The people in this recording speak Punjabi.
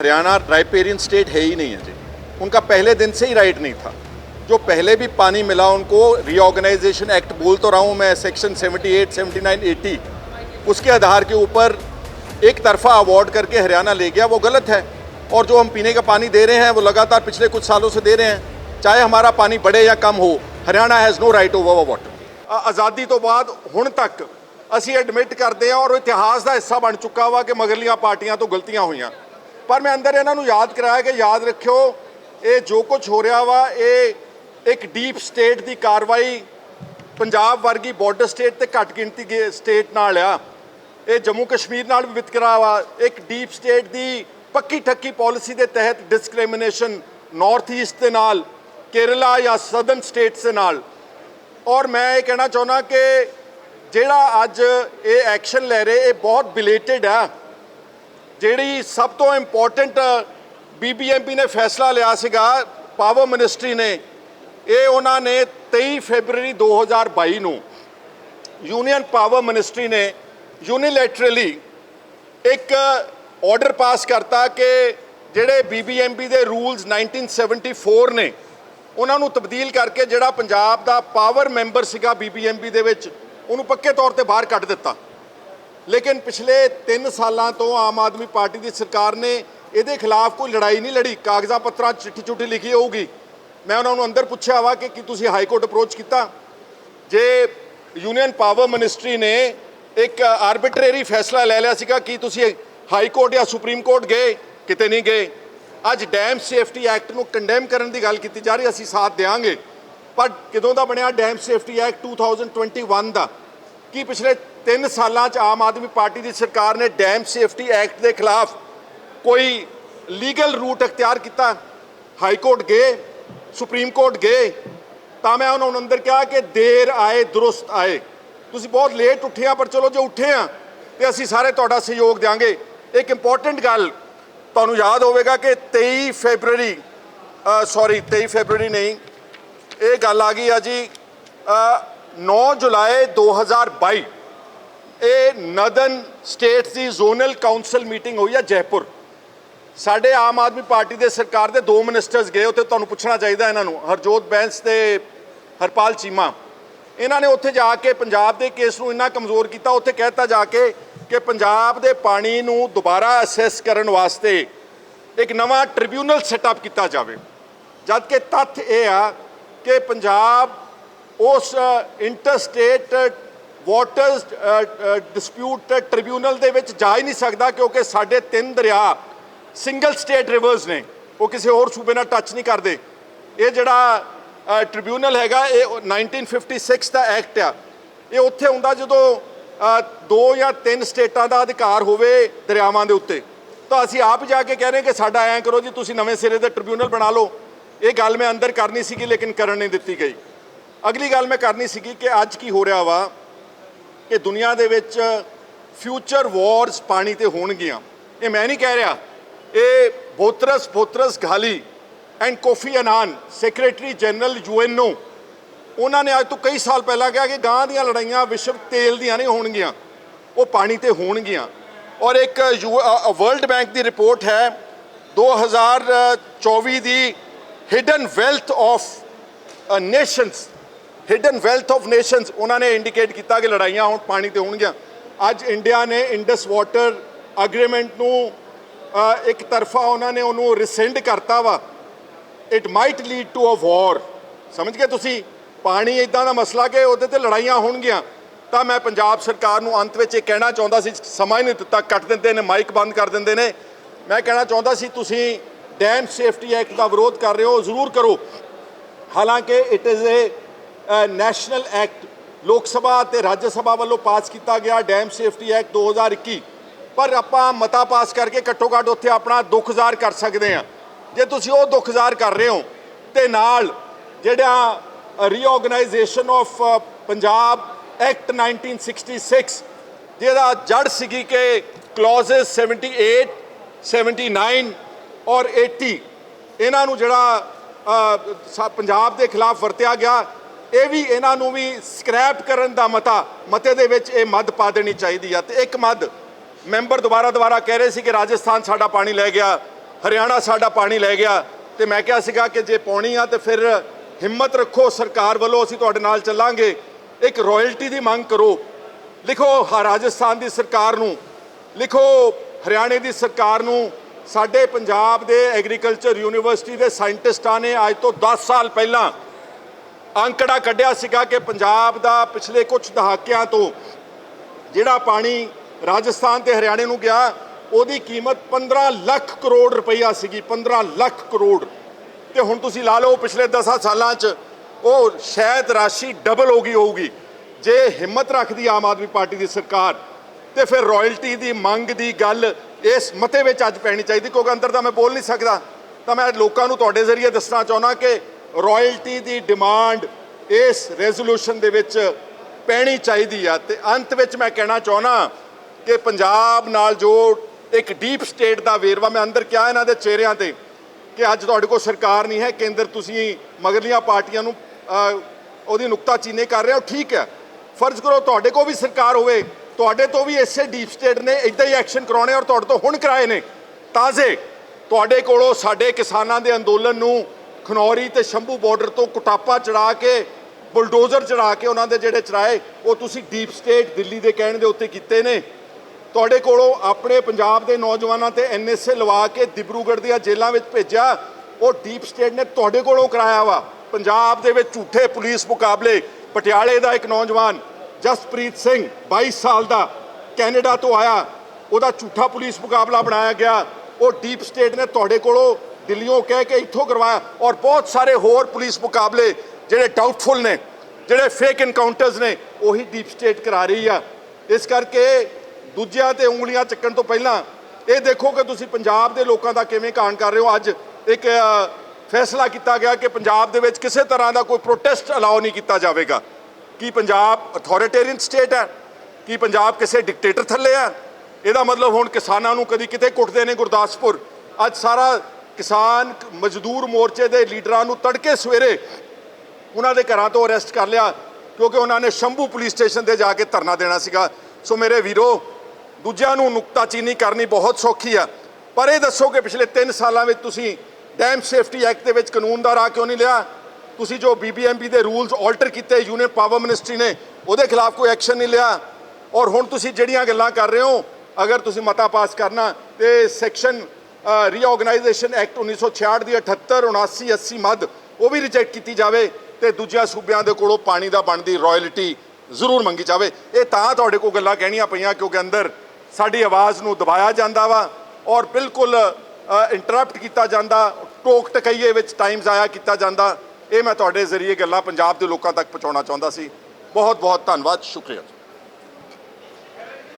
हरियाणा राइपेरियन स्टेट है ही नहीं है जी उनका पहले दिन से ही राइट नहीं था जो पहले भी पानी मिला उनको रीऑर्गेनाइजेशन एक्ट बोल तो रहा हूँ मैं सेक्शन 78, 79, 80 उसके आधार के ऊपर एक तरफा अवार्ड करके हरियाणा ले गया वो गलत है और जो हम पीने का पानी दे रहे हैं वो लगातार पिछले कुछ सालों से दे रहे हैं चाहे हमारा पानी बढ़े या कम हो Haryana has no right over water ਆਜ਼ਾਦੀ ਤੋਂ ਬਾਅਦ ਹੁਣ ਤੱਕ ਅਸੀਂ ਐਡਮਿਟ ਕਰਦੇ ਹਾਂ ਔਰ ਉਹ ਇਤਿਹਾਸ ਦਾ ਹਿੱਸਾ ਬਣ ਚੁੱਕਾ ਵਾ ਕਿ ਮਗਰਲੀਆਂ ਪਾਰਟੀਆਂ ਤੋਂ ਗਲਤੀਆਂ ਹੋਈਆਂ ਪਰ ਮੈਂ ਅੰਦਰ ਇਹਨਾਂ ਨੂੰ ਯਾਦ ਕਰਾਇਆ ਕਿ ਯਾਦ ਰੱਖਿਓ, ਇਹ ਜੋ ਕੁਝ ਹੋ ਰਿਹਾ ਵਾ, ਇਹ ਇੱਕ ਡੀਪ ਸਟੇਟ ਦੀ ਕਾਰਵਾਈ ਪੰਜਾਬ ਵਰਗੀ ਬਾਰਡਰ ਸਟੇਟ ਤੇ ਘੱਟ ਗਿਣਤੀ ਗੇ- ਸਟੇਟ ਨਾਲ ਆ। ਇਹ ਜੰਮੂ ਕਸ਼ਮੀਰ ਨਾਲ ਵੀ ਵਿਤਕਰਾ ਵਾ। ਇੱਕ ਡੀਪ ਸਟੇਟ ਦੀ ਪੱਕੀ ਠੱਕੀ ਪਾਲਿਸੀ ਦੇ ਤਹਿਤ ਡਿਸਕ੍ਰਿਮੀਨੇਸ਼ਨ ਨਾਰਥ ਈਸਟ ਦੇ ਨਾਲ, ਕੇਰਲਾ ਜਾਂ ਸਦਰਨ ਸਟੇਟਸ ਦੇ ਨਾਲ। ਔਰ ਮੈਂ ਇਹ ਕਹਿਣਾ ਚਾਹੁੰਦਾ ਕਿ ਜਿਹੜਾ ਅੱਜ ਇਹ ਐਕਸ਼ਨ ਲੈ ਰਹੇ, ਇਹ ਬਹੁਤ ਬਿਲੇਟਡ ਆ। ਜਿਹੜੀ ਸਭ ਤੋਂ ਇੰਪੋਰਟੈਂਟ ਬੀਬੀਐਮਪੀ ਨੇ ਫੈਸਲਾ ਲਿਆ ਸੀਗਾ ਪਾਵਰ ਮਿਨਿਸਟਰੀ ਨੇ, ਇਹ ਉਹਨਾਂ ਨੇ 23 ਫੈਬਰੂਰੀ 2022 ਨੂੰ ਯੂਨੀਅਨ ਪਾਵਰ ਮਿਨਿਸਟਰੀ ਨੇ ਯੂਨੀਲੈਟਰਲੀ ਇੱਕ ਆਰਡਰ ਪਾਸ ਕਰਤਾ ਕਿ ਜਿਹੜੇ ਬੀਬੀਐਮਬੀ ਦੇ ਰੂਲਸ 1974 ਨੇ, ਉਹਨਾਂ ਨੂੰ ਤਬਦੀਲ ਕਰਕੇ ਜਿਹੜਾ ਪੰਜਾਬ ਦਾ ਪਾਵਰ ਮੈਂਬਰ ਸੀਗਾ ਬੀਬੀਐਮਬੀ ਦੇ ਵਿੱਚ, ਉਹਨੂੰ ਪੱਕੇ ਤੌਰ ਤੇ ਬਾਹਰ ਕੱਢ ਦਿੱਤਾ। ਲੇਕਿਨ ਪਿਛਲੇ 3 ਸਾਲਾਂ ਤੋਂ ਆਮ ਆਦਮੀ ਪਾਰਟੀ ਦੀ ਸਰਕਾਰ ਨੇ ਇਹਦੇ ਖਿਲਾਫ ਕੋਈ ਲੜਾਈ ਨਹੀਂ ਲੜੀ। ਕਾਗਜ਼ਾਂ ਪੱਤਰਾਂ ਚਿੱਠੀ ਚੁੱਠੀ ਲਿਖੀ ਹੋਊਗੀ। ਮੈਂ ਉਹਨਾਂ ਨੂੰ ਅੰਦਰ ਪੁੱਛਿਆ ਵਾ ਕਿ ਕੀ ਤੁਸੀਂ ਹਾਈ ਕੋਰਟ ਅਪਰੋਚ ਕੀਤਾ। ਜੇ ਯੂਨੀਅਨ ਪਾਵਰ ਮਿਨਿਸਟਰੀ ਨੇ ਇੱਕ ਆਰਬਿਟਰੇਰੀ ਫੈਸਲਾ ਲੈ ਲਿਆ ਸੀਗਾ ਕਿ ਤੁਸੀਂ ਹਾਈ ਕੋਰਟ ਜਾਂ ਸੁਪਰੀਮ ਕੋਰਟ ਗਏ, ਕਿਤੇ ਨਹੀਂ ਗਏ। ਅੱਜ ਡੈਮ ਸੇਫਟੀ ਐਕਟ ਨੂੰ ਕੰਡੈਮ ਕਰਨ ਦੀ ਗੱਲ ਕੀਤੀ ਜਾ ਰਹੀ, ਅਸੀਂ ਸਾਥ ਦੇਵਾਂਗੇ ਪਰ ਕਿਦੋਂ ਦਾ ਬਣਿਆ ਡੈਮ ਸੇਫਟੀ ਐਕਟ? 2021 ਦਾ। ਕੀ ਪਿਛਲੇ 3 ਸਾਲਾਂ 'ਚ ਆਮ ਆਦਮੀ ਪਾਰਟੀ ਦੀ ਸਰਕਾਰ ਨੇ ਡੈਮ ਸੇਫਟੀ ਐਕਟ ਦੇ ਖਿਲਾਫ ਕੋਈ ਲੀਗਲ ਰੂਟ ਅਖਤਿਆਰ ਕੀਤਾ ਹਾਈ ਕੋਰਟ ਗਏ ਸੁਪਰੀਮ ਕੋਰਟ ਗਏ ਤਾਂ ਮੈਂ ਉਹਨਾਂ ਨੂੰ ਅੰਦਰ ਕਿਹਾ ਕਿ ਦੇਰ ਆਏ ਦਰੁਸਤ ਆਏ। ਤੁਸੀਂ ਬਹੁਤ ਲੇਟ ਉੱਠੇ ਆ ਪਰ ਚਲੋ ਜੇ ਉੱਠੇ ਆ ਤੇ ਅਸੀਂ ਸਾਰੇ ਤੁਹਾਡਾ ਸਹਿਯੋਗ ਦਿਆਂਗੇ। ਇੱਕ ਇੰਪੋਰਟੈਂਟ ਗੱਲ ਤੁਹਾਨੂੰ ਯਾਦ ਹੋਵੇਗਾ ਕਿ 23 ਫੈਬਰੂਰੀ ਸੌਰੀ 23 ਫੈਬਰੂਰੀ ਨਹੀਂ ਇਹ ਗੱਲ ਆ ਗਈ ਆ ਜੀ ਅ, 9 ਜੁਲਾਈ 2022 ਇਹ ਨਦਨ ਸਟੇਟਸ ਦੀ ਜ਼ੋਨਲ ਕਾਉਂਸਲ ਮੀਟਿੰਗ ਹੋਈ ਆ ਜੈਪੁਰ। ਸਾਡੇ ਆਮ ਆਦਮੀ ਪਾਰਟੀ ਦੇ ਸਰਕਾਰ ਦੇ ਦੋ ਮਿਨਿਸਟਰਸ ਗਏ, ਉੱਥੇ ਤੁਹਾਨੂੰ ਪੁੱਛਣਾ ਚਾਹੀਦਾ ਇਹਨਾਂ ਨੂੰ, ਹਰਜੋਤ ਬੈਂਸ ਤੇ ਹਰਪਾਲ ਚੀਮਾ। ਇਹਨਾਂ ਨੇ ਉੱਥੇ ਜਾ ਕੇ ਪੰਜਾਬ ਦੇ ਕੇਸ ਨੂੰ ਇੰਨਾ ਕਮਜ਼ੋਰ ਕੀਤਾ, ਉੱਥੇ ਕਹਿਤਾ ਜਾ ਕੇ ਕਿ ਪੰਜਾਬ ਦੇ ਪਾਣੀ ਨੂੰ ਦੁਬਾਰਾ ਅਸੈਸ ਕਰਨ ਵਾਸਤੇ ਇੱਕ ਨਵਾਂ ਟ੍ਰਿਬਿਊਨਲ ਸੈਟਅਪ ਕੀਤਾ ਜਾਵੇ। ਜਦ ਕਿ ਤੱਥ ਇਹ ਆ ਕਿ ਪੰਜਾਬ ਉਸ ਇੰਟਰਸਟੇਟ ਵਾਟਰਸ ਡਿਸਪਿਊਟ ਟ੍ਰਿਬਿਊਨਲ ਦੇ ਵਿੱਚ ਜਾ ਹੀ ਨਹੀਂ ਸਕਦਾ ਕਿਉਂਕਿ ਸਾਡੇ ਤਿੰਨ ਦਰਿਆ ਸਿੰਗਲ ਸਟੇਟ ਰਿਵਰਸ ਨੇ। ਉਹ ਕਿਸੇ ਹੋਰ ਸੂਬੇ ਨਾਲ ਟੱਚ ਨਹੀਂ ਕਰਦੇ। ਇਹ ਜਿਹੜਾ ਟ੍ਰਿਬਿਊਨਲ ਹੈਗਾ, ਇਹ 1956 ਦਾ ਐਕਟ ਆ। ਇਹ ਉੱਥੇ ਹੁੰਦਾ ਜਦੋਂ ਦੋ ਜਾਂ ਤਿੰਨ ਸਟੇਟਾਂ ਦਾ ਅਧਿਕਾਰ ਹੋਵੇ ਦਰਿਆਵਾਂ ਦੇ ਉੱਤੇ। ਤਾਂ ਅਸੀਂ ਆਪ ਜਾ ਕੇ ਕਹਿ ਰਹੇ ਕਿ ਸਾਡਾ ਐਂ ਕਰੋ ਜੀ, ਤੁਸੀਂ ਨਵੇਂ ਸਿਰੇ ਦਾ ਟ੍ਰਿਬਿਊਨਲ ਬਣਾ ਲਓ। ਇਹ ਗੱਲ ਮੈਂ ਅੰਦਰ ਕਰਨੀ ਸੀਗੀ, ਲੇਕਿਨ ਕਰਨ ਨਹੀਂ ਦਿੱਤੀ ਗਈ। ਅਗਲੀ ਗੱਲ ਮੈਂ ਕਰਨੀ ਸੀਗੀ ਕਿ ਅੱਜ ਕੀ ਹੋ ਰਿਹਾ ਵਾ। ਕਿ ਦੁਨੀਆ ਦੇ ਵਿੱਚ ਫਿਊਚਰ ਵਾਰਸ ਪਾਣੀ ਤੇ ਹੋਣਗੀਆਂ। ਇਹ ਮੈਂ ਨਹੀਂ ਕਹਿ ਰਿਹਾ। ਇਹ Boutros Boutros Ghali and Kofi Annan secretary general UNO ਉਹਨਾਂ ਨੇ ਅੱਜ ਤੋਂ ਕਈ ਸਾਲ ਪਹਿਲਾਂ ਕਿਹਾ ਕਿ ਗਾਂ ਦੀਆਂ ਲੜਾਈਆਂ ਵਿਸ਼ਵ ਤੇਲ ਦੀਆਂ ਨਹੀਂ ਹੋਣਗੀਆਂ। ਉਹ ਪਾਣੀ ਤੇ ਹੋਣਗੀਆਂ। ਔਰ ਇੱਕ ਵਰਲਡ ਬੈਂਕ ਦੀ ਰਿਪੋਰਟ ਹੈ 2024 ਦੀ hidden wealth of nations hidden wealth of nations ਉਹਨਾਂ ਨੇ ਇੰਡੀਕੇਟ ਕੀਤਾ ਕਿ ਲੜਾਈਆਂ ਹੁਣ ਪਾਣੀ ਤੇ ਹੋਣਗੀਆਂ। ਅੱਜ ਇੰਡੀਆ ਨੇ ਇੰਡਸ ਵਾਟਰ ਐਗਰੀਮੈਂਟ ਨੂੰ ਇੱਕ ਤਰਫਾ ਉਹਨਾਂ ਨੇ ਉਹਨੂੰ ਰਿਸੈਂਡ ਕਰਤਾ ਵਾ। It might lead to a war ਸਮਝ ਗਏ ਤੁਸੀਂ? ਪਾਣੀ ਇਦਾਂ ਦਾ ਮਸਲਾ ਕਿ ਉਹਦੇ ਤੇ ਲੜਾਈਆਂ ਹੋਣਗੀਆਂ। ਤਾਂ ਮੈਂ ਪੰਜਾਬ ਸਰਕਾਰ ਨੂੰ ਅੰਤ ਵਿੱਚ ਇਹ ਕਹਿਣਾ ਚਾਹੁੰਦਾ ਸੀ, ਸਮਾਂ ਹੀ ਨਹੀਂ ਦਿੱਤਾ, ਕੱਟ ਦਿੰਦੇ ਨੇ ਮਾਈਕ ਬੰਦ ਕਰ ਦਿੰਦੇ ਨੇ। ਮੈਂ ਕਹਿਣਾ ਚਾਹੁੰਦਾ ਸੀ, ਤੁਸੀਂ ਡੈਮ ਸੇਫਟੀ ਐਕਟ ਦਾ ਵਿਰੋਧ ਕਰ ਰਹੇ ਹੋ, ਜ਼ਰੂਰ ਕਰੋ। ਹਾਲਾਂਕਿ it is a national act, Lok Sabha ਤੇ ਰਾਜ ਸਭਾ ਵੱਲੋਂ ਪਾਸ ਕੀਤਾ ਗਿਆ ਡੈਮ ਸੇਫਟੀ ਐਕਟ 2021 ਪਰ ਆਪਾਂ ਮਤਾ ਪਾਸ ਕਰਕੇ ਘੱਟੋ ਘੱਟ ਉੱਥੇ ਆਪਣਾ ਦੁੱਖ ਜ਼ਾਹਰ ਕਰ ਸਕਦੇ ਹਾਂ। ਜੇ ਤੁਸੀਂ ਉਹ ਦੁੱਖ ਜ਼ਾਹਰ ਕਰ ਰਹੇ ਹੋ, ਤੇ ਨਾਲ ਜਿਹੜਾ ਰੀਆਰਗੇਨਾਈਜੇਸ਼ਨ ਆਫ ਪੰਜਾਬ ਐਕਟ 1966 ਜਿਹਦਾ ਜੜ ਸੀਗੀ ਕਿ ਕਲੌਜ਼ਸ 78 79 ਔਰ 80 ਇਹਨਾਂ ਨੂੰ ਜਿਹੜਾ ਪੰਜਾਬ ਦੇ ਖਿਲਾਫ ਵਰਤਿਆ ਗਿਆ। ਇਹ ਵੀ ਇਹਨਾਂ ਨੂੰ ਵੀ ਸਕ੍ਰੈਪ ਕਰਨ ਦਾ ਮਤਾ, ਮਤੇ ਦੇ ਵਿੱਚ ਇਹ ਮੱਦ ਪਾ ਦੇਣੀ ਚਾਹੀਦੀ ਆ। ਤੇ ਇੱਕ ਮੱਦ ਮੈਂਬਰ ਦੁਬਾਰਾ ਦੁਬਾਰਾ ਕਹਿ ਰਹੇ ਸੀ ਕਿ ਰਾਜਸਥਾਨ ਸਾਡਾ ਪਾਣੀ ਲੈ ਗਿਆ, ਹਰਿਆਣਾ ਸਾਡਾ ਪਾਣੀ ਲੈ ਗਿਆ। ਤੇ ਮੈਂ ਕਿਹਾ ਸੀਗਾ ਕਿ ਜੇ ਪਾਉਣੀ ਆ ਤੇ ਫਿਰ ਹਿੰਮਤ ਰੱਖੋ, ਸਰਕਾਰ ਵੱਲੋਂ ਅਸੀਂ ਤੁਹਾਡੇ ਨਾਲ ਚੱਲਾਂਗੇ। ਇੱਕ ਰਾਇਲਟੀ ਦੀ ਮੰਗ ਕਰੋ। ਲਿਖੋ ਹ- ਰਾਜਸਥਾਨ ਦੀ ਸਰਕਾਰ ਨੂੰ। ਲਿਖੋ ਹਰਿਆਣੇ ਦੀ ਸਰਕਾਰ ਨੂੰ। ਸਾਡੇ ਪੰਜਾਬ ਦੇ ਐਗਰੀਕਲਚਰ ਯੂਨੀਵਰਸਿਟੀ ਦੇ ਸਾਇੰਟਿਸਟਾਂ ਨੇ ਅੱਜ ਤੋਂ 10 ਸਾਲ ਪਹਿਲਾਂ ਅੰਕੜਾ ਕੱਢਿਆ ਸੀਗਾ ਕਿ ਪੰਜਾਬ ਦਾ ਪਿਛਲੇ ਕੁਝ ਦਹਾਕਿਆਂ ਤੋਂ ਜਿਹੜਾ ਪਾਣੀ ਰਾਜਸਥਾਨ ਤੇ ਹਰਿਆਣੇ ਨੂੰ ਗਿਆ, ਉਹਦੀ ਕੀਮਤ 15 ਲੱਖ ਕਰੋੜ ਰੁਪਈਆ ਸੀਗੀ 15 ਲੱਖ ਕਰੋੜ। ਤੇ ਹੁਣ ਤੁਸੀਂ ਲਾ ਲਓ, ਪਿਛਲੇ 10 ਸਾਲਾਂ 'ਚ ਉਹ ਸ਼ਾਇਦ ਰਾਸ਼ੀ ਡਬਲ ਹੋ ਗਈ ਹੋਊਗੀ। ਜੇ ਹਿੰਮਤ ਰੱਖਦੀ ਆਮ ਆਦਮੀ ਪਾਰਟੀ ਦੀ ਸਰਕਾਰ, ਤੇ ਫਿਰ ਰਾਇਲਟੀ ਦੀ ਮੰਗ ਦੀ ਗੱਲ ਇਸ ਮਤੇ ਵਿੱਚ ਅੱਜ ਪੈਣੀ ਚਾਹੀਦੀ, ਕਿਉਂਕਿ ਅੰਦਰ ਤਾਂ ਮੈਂ ਬੋਲ ਨਹੀਂ ਸਕਦਾ। ਤਾਂ ਮੈਂ ਲੋਕਾਂ ਨੂੰ ਤੁਹਾਡੇ ਜ਼ਰੀਏ ਦੱਸਣਾ ਚਾਹੁੰਦਾ ਕਿ ਰਾਇਲਟੀ ਦੀ ਡਿਮਾਂਡ ਇਸ ਰੈਜ਼ੋਲੂਸ਼ਨ ਦੇ ਵਿੱਚ ਪੈਣੀ ਚਾਹੀਦੀ ਆ। ਤੇ ਅੰਤ ਵਿੱਚ ਮੈਂ ਕਹਿਣਾ ਚਾਹੁੰਦਾ ਕਿ ਪੰਜਾਬ ਨਾਲ ਜੋ ਇੱਕ ਡੀਪ ਸਟੇਟ ਦਾ ਵੇਰਵਾ ਮੈਂ ਅੰਦਰ ਕਿਹਾ ਇਹਨਾਂ ਦੇ ਚਿਹਰਿਆਂ ਤੇ ਕਿ ਅੱਜ ਤੁਹਾਡੇ ਕੋਲ ਸਰਕਾਰ ਨਹੀਂ ਹੈ ਕੇਂਦਰ ਤੁਸੀਂ ਮਗਰਲੀਆਂ ਪਾਰਟੀਆਂ ਨੂੰ ਅਹ, ਉਹਦੀ ਨੁਕਤਾਚੀਨੀ ਕਰ ਰਹੇ ਹੋ ਠੀਕ ਹੈ। ਫਰਜ਼ ਕਰੋ ਤੁਹਾਡੇ ਕੋਲ ਵੀ ਸਰਕਾਰ ਹੋਵੇ ਤੁਹਾਡੇ ਤੋਂ ਵੀ ਇਸੇ ਡੀਪ ਸਟੇਟ ਨੇ ਇਦਾਂ ਹੀ ਐਕਸ਼ਨ ਕਰਾਉਣੇ ਔਰ ਤੁਹਾਡੇ ਤੋਂ ਹੁਣ ਕਰਾਏ ਨੇ। ਤਾਜ਼ੇ ਤੁਹਾਡੇ ਕੋਲੋਂ ਸਾਡੇ ਕਿਸਾਨਾਂ ਦੇ ਅੰਦੋਲਨ ਨੂੰ ਖਨੌਰੀ ਤੇ ਸ਼ੰਭੂ ਬਾਰਡਰ ਤੋਂ ਕੁਟਾਪਾ ਚੜਾ ਕੇ ਬੁਲਡੋਜ਼ਰ ਚੜਾ ਕੇ ਉਹਨਾਂ ਦੇ ਜਿਹੜੇ ਚਰਾਏ, ਉਹ ਤੁਸੀਂ ਡੀਪ ਸਟੇਟ ਦਿੱਲੀ ਦੇ ਕਹਿਣ ਦੇ ਉੱਤੇ ਕੀਤੇ ਨੇ। ਤੁਹਾਡੇ ਕੋਲੋਂ ਆਪਣੇ ਪੰਜਾਬ ਦੇ ਨੌਜਵਾਨਾਂ ਤੇ ਐਨਐਸਏ ਲਵਾ ਕੇ ਦਿਬਰੂਗੜ੍ਹ ਦੀਆਂ ਜੇਲ੍ਹਾਂ ਵਿੱਚ ਭੇਜਿਆ, ਉਹ ਡੀਪ ਸਟੇਟ ਨੇ ਤੁਹਾਡੇ ਕੋਲੋਂ ਕਰਾਇਆ ਵਾ। ਪੰਜਾਬ ਦੇ ਵਿੱਚ ਝੂਠੇ ਪੁਲਿਸ ਮੁਕਾਬਲੇ, ਪਟਿਆਲੇ ਦਾ ਇੱਕ ਨੌਜਵਾਨ, ਜਸਪ੍ਰੀਤ ਸਿੰਘ 22 ਸਾਲ ਦਾ, ਕੈਨੇਡਾ ਤੋਂ ਆਇਆ। ਉਹਦਾ ਝੂਠਾ ਪੁਲਿਸ ਮੁਕਾਬਲਾ ਬਣਾਇਆ ਗਿਆ। ਉਹ ਡੀਪ ਸਟੇਟ ਨੇ ਤੁਹਾਡੇ ਕੋਲੋਂ ਦਿੱਲੀੋਂ ਕਹਿ ਕੇ ਇੱਥੋਂ ਕਰਵਾਇਆ ਔਰ ਬਹੁਤ ਸਾਰੇ ਹੋਰ ਪੁਲਿਸ ਮੁਕਾਬਲੇ ਜਿਹੜੇ ਡਾਊਟਫੁਲ ਨੇ, ਜਿਹੜੇ ਫੇਕ ਇਨਕਾਊਂਟਰਸ ਨੇ, ਉਹੀ ਡੀਪ ਸਟੇਟ ਕਰਾ ਰਹੀ ਆ। ਇਸ ਕਰਕੇ ਦੂਜਿਆਂ ਤੇ ਉਂਗਲੀਆਂ ਚੱਕਣ ਤੋਂ ਪਹਿਲਾਂ ਇਹ ਦੇਖੋ ਕਿ ਤੁਸੀਂ ਪੰਜਾਬ ਦੇ ਲੋਕਾਂ ਦਾ ਕਿਵੇਂ ਕਾਣ ਕਰ ਰਹੇ ਹੋ। ਅੱਜ ਇੱਕ ਫੈਸਲਾ ਕੀਤਾ ਗਿਆ ਕਿ ਪੰਜਾਬ ਦੇ ਵਿੱਚ ਕਿਸੇ ਤਰ੍ਹਾਂ ਦਾ ਕੋਈ ਪ੍ਰੋਟੈਸਟ ਅਲਾਉ ਨਹੀਂ ਕੀਤਾ ਜਾਵੇਗਾ। ਕੀ ਪੰਜਾਬ ਅਥਾਰਟੇਰੀਅਨ ਸਟੇਟ ਹੈ? ਕੀ ਪੰਜਾਬ ਕਿਸੇ ਡਿਕਟੇਟਰ ਥੱਲੇ ਹੈ? ਇਹਦਾ ਮਤਲਬ ਹੁਣ ਕਿਸਾਨਾਂ ਨੂੰ ਕਦੀ ਕਿਤੇ ਕੁੱਟਦੇ ਨੇ ਗੁਰਦਾਸਪੁਰ। ਅੱਜ ਸਾਰਾ ਕਿਸਾਨ ਮਜ਼ਦੂਰ ਮੋਰਚੇ ਦੇ ਲੀਡਰਾਂ ਨੂੰ ਤੜਕੇ ਸਵੇਰੇ ਉਹਨਾਂ ਦੇ ਘਰਾਂ ਤੋਂ ਅਰੈਸਟ ਕਰ ਲਿਆ, ਕਿਉਂਕਿ ਉਹਨਾਂ ਨੇ ਸ਼ੰਭੂ ਪੁਲਿਸ ਸਟੇਸ਼ਨ ਤੇ ਜਾ ਕੇ ਧਰਨਾ ਦੇਣਾ ਸੀਗਾ। ਸੋ ਮੇਰੇ ਵੀਰੋ, ਦੂਜਿਆਂ ਨੂੰ ਨੁਕਤਾਚੀਨੀ ਕਰਨੀ ਬਹੁਤ ਸੌਖੀ ਆ। ਪਰ ਇਹ ਦੱਸੋ ਕਿ ਪਿਛਲੇ 3 ਸਾਲਾਂ ਵਿੱਚ ਤੁਸੀਂ ਡੈਮ ਸੇਫਟੀ ਐਕਟ ਦੇ ਵਿੱਚ ਕਾਨੂੰਨ ਦਾ ਰਾਹ ਕਿਉਂ ਨਹੀਂ ਲਿਆ? ਤੁਸੀਂ ਜੋ ਬੀਬੀਐਮਬੀ ਦੇ ਰੂਲਸ ਆਲਟਰ ਕੀਤੇ ਯੂਨੀਅਨ ਪਾਵਰ ਮਿਨਿਸਟਰੀ ਨੇ, ਉਹਦੇ ਖਿਲਾਫ ਕੋਈ ਐਕਸ਼ਨ ਨਹੀਂ ਲਿਆ। ਔਰ ਹੁਣ ਤੁਸੀਂ ਜਿਹੜੀਆਂ ਗੱਲਾਂ ਕਰ ਰਹੇ ਹੋ, ਅਗਰ ਤੁਸੀਂ ਮਤਾ ਪਾਸ ਕਰਨਾ, ਤੇ ਸੈਕਸ਼ਨ ਰੀਆਰਗੇਨਾਈਜੇਸ਼ਨ ਐਕਟ 1966 ਦੀ 78 79 80 ਮੱਧ, ਉਹ ਵੀ ਰਿਜੈਕਟ ਕੀਤੀ ਜਾਵੇ ਤੇ ਦੂਜਿਆਂ ਸੂਬਿਆਂ ਦੇ ਕੋਲੋਂ ਪਾਣੀ ਦਾ ਬਣਦੀ ਰਾਇਲਟੀ ਜ਼ਰੂਰ ਮੰਗੀ ਜਾਵੇ। ਇਹ ਤਾਂ ਤੁਹਾਡੇ ਕੋਲ ਗੱਲਾਂ ਕਹਿਣੀਆਂ ਪਈਆਂ ਕਿਉਂਕਿ ਅੰਦਰ ਸਾਡੀ ਆਵਾਜ਼ ਨੂੰ ਦਬਾਇਆ ਜਾਂਦਾ ਵਾ ਔਰ ਬਿਲਕੁਲ ਇੰਟਰਰਪਟ ਕੀਤਾ ਜਾਂਦਾ, ਟੋਕ ਟਕਈਏ ਵਿੱਚ ਟਾਈਮ ਜ਼ਾਇਆ ਕੀਤਾ ਜਾਂਦਾ। ਇਹ ਮੈਂ ਤੁਹਾਡੇ ਜ਼ਰੀਏ ਗੱਲਾਂ ਪੰਜਾਬ ਦੇ ਲੋਕਾਂ ਤੱਕ ਪਹੁੰਚਾਉਣਾ ਚਾਹੁੰਦਾ ਸੀ। ਬਹੁਤ ਬਹੁਤ ਧੰਨਵਾਦ, ਸ਼ੁਕਰੀਆ